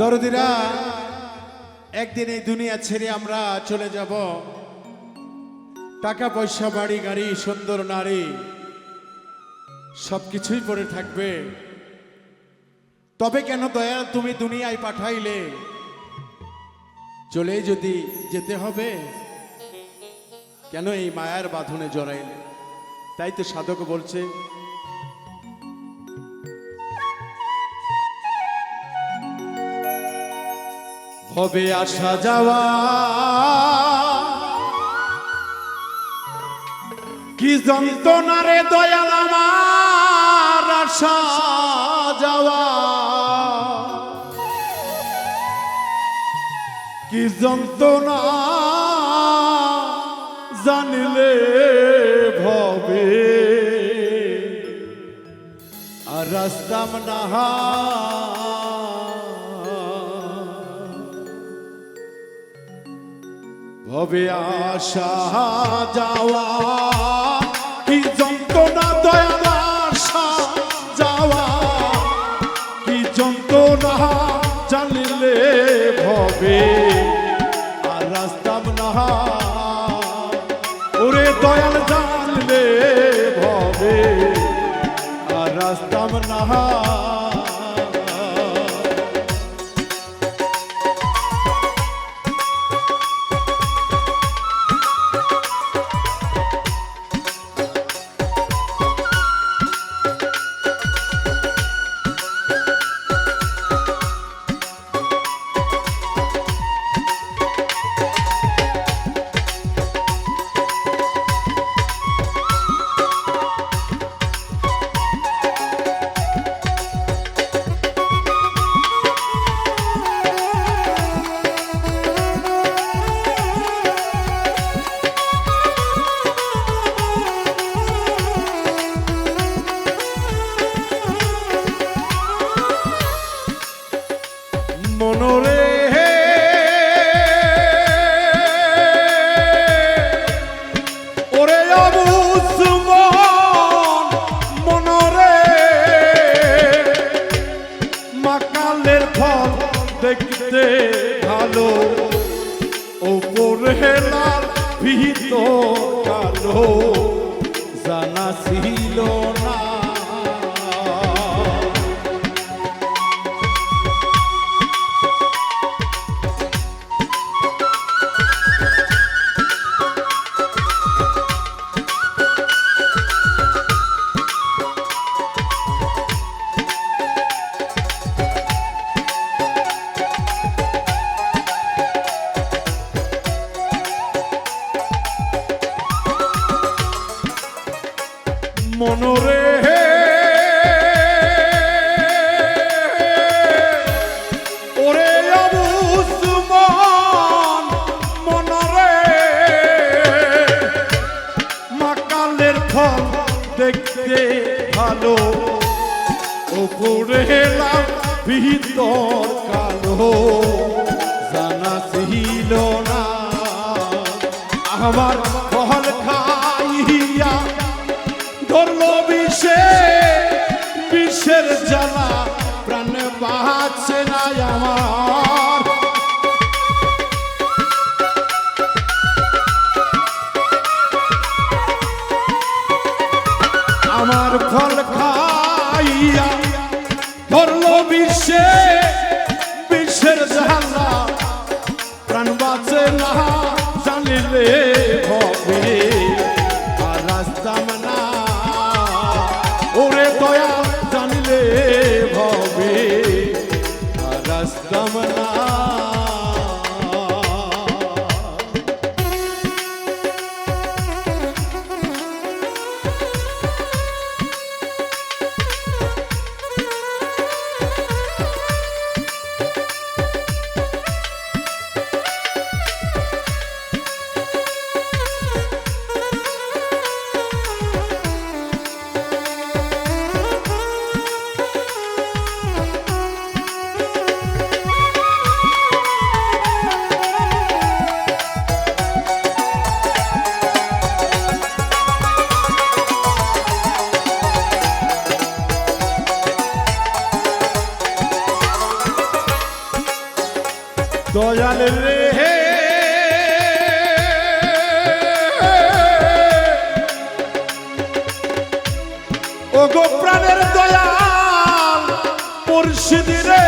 দরদিরা, একদিন এই দুনিয়া ছেড়ে আমরা চলে যাব। টাকা পয়সা বাড়ি, গাড়ি, সুন্দর নারী, সবকিছুই পড়ে থাকবে। তবে কেন দয়া, তুমি দুনিয়ায় পাঠাইলে? চলে যদি যেতে হবে, কেন এই মায়ার বাঁধনে জড়াইলে? তাই তো সাধক বলছে হবে আসা যাওয়া। কি যন্ত্রণা রে দয়াল আমার আসা যাওয়া। কি যন্ত্রণা জানিলে ভবে। আর রাস্তাম নাহা ভবে আসা যাওয়া, কি যন্ত্রণা দয়াল আসা যাওয়া, কি যন্ত্রণা জানিলে ভবে, আর রাস্তাম নাহা ওরে দয়াল জানলে ভবে, আর রাস্তাম নাহা জানা ছিল দেখতে ভালো। ওপরে লাল ভিতর কালো। জানা ছিল না। আমার ফল খাইয়া ধরল বিষে। বিষের জ্বালা প্রাণ বাঁচছে দয়াল রে। ও গো প্রাণের দয়াল মুর্শিদ রে।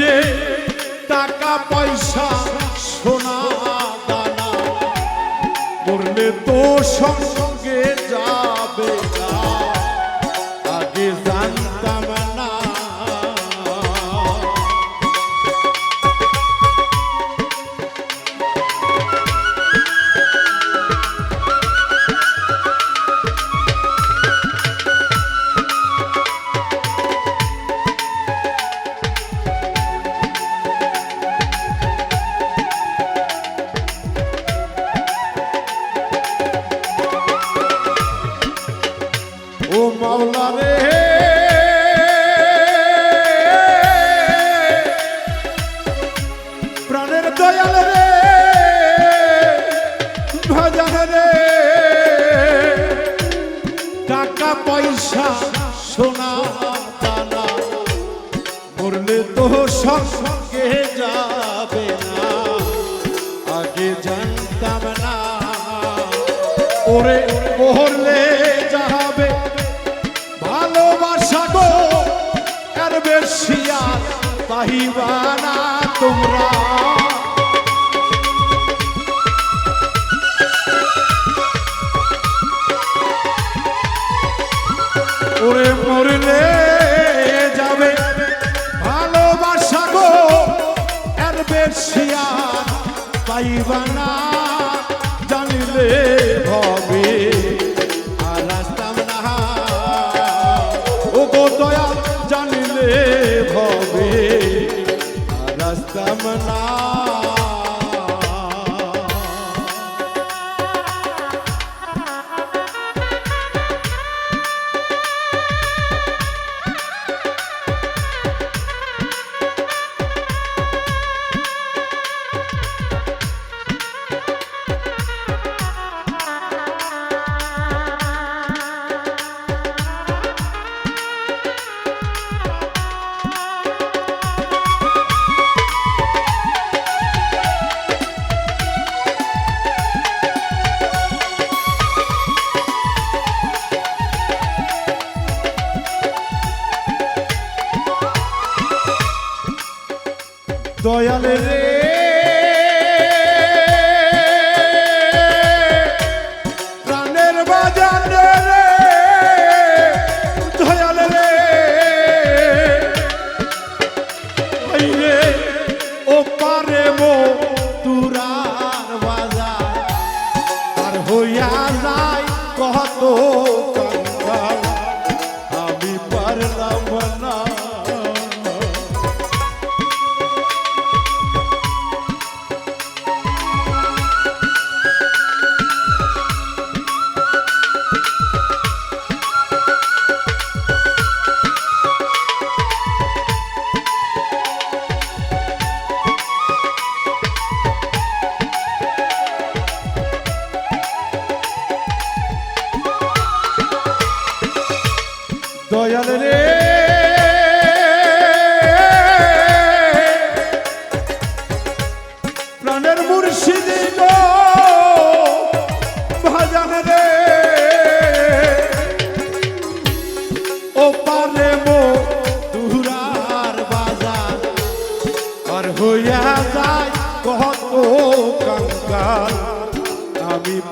রে টাকা পয়সা সোনা দানা মরলে তো সঙ্গে পয়সা, সোনা, দানা, মরলে তো সঙ্গে যাবে না। আগে জানতাম না, ওরে মরলে যাবে। ভালোবাসা গো, আর বেশি আর ওরে মরলে যাবে। ভালোবাসা গো আর বেশি পাইবা না। জানিলে হবে না। দয়া, জানিলে হবে আর না। দয়াল রে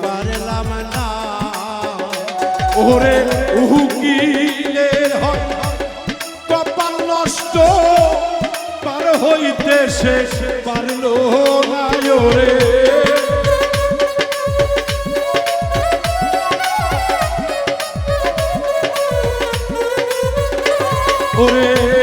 পারলাম না। ওরে উকিলের হয়। কপাল নষ্ট পার হইতে সে পারল না ওরে। ওরে